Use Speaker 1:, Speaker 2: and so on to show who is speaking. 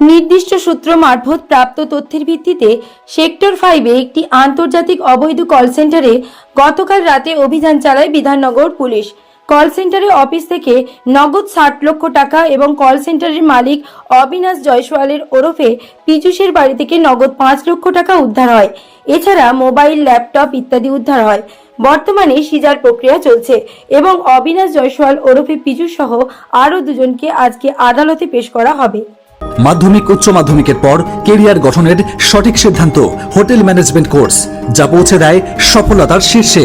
Speaker 1: নির্দিষ্ট সূত্র মারফত প্রাপ্ত তথ্যের ভিত্তিতে সেক্টর ফাইভে একটি আন্তর্জাতিক অবৈধ কল সেন্টারে গতকাল রাতে অভিযান চালায় বিধাননগর পুলিশ। কল সেন্টারে অফিস থেকে নগদ ষাট লক্ষ টাকা এবং কল সেন্টারের মালিক অবিনাশ জয়সওয়ালের ওরফে পীযুষের বাড়ি থেকে নগদ পাঁচ লক্ষ টাকা উদ্ধার হয়। এছাড়া মোবাইল, ল্যাপটপ ইত্যাদি উদ্ধার হয়। বর্তমানে সিজার প্রক্রিয়া চলছে এবং অবিনাশ জয়সওয়াল ওরফে পীযুষ সহ আরও দুজনকে আজকে আদালতে পেশ করা হবে।
Speaker 2: মাধ্যমিক, উচ্চ মাধ্যমিকের পর কেরিয়ার গঠনের সঠিক সিদ্ধান্ত হোটেল ম্যানেজমেন্ট কোর্স, যা পৌঁছে দেয় সফলতার শীর্ষে।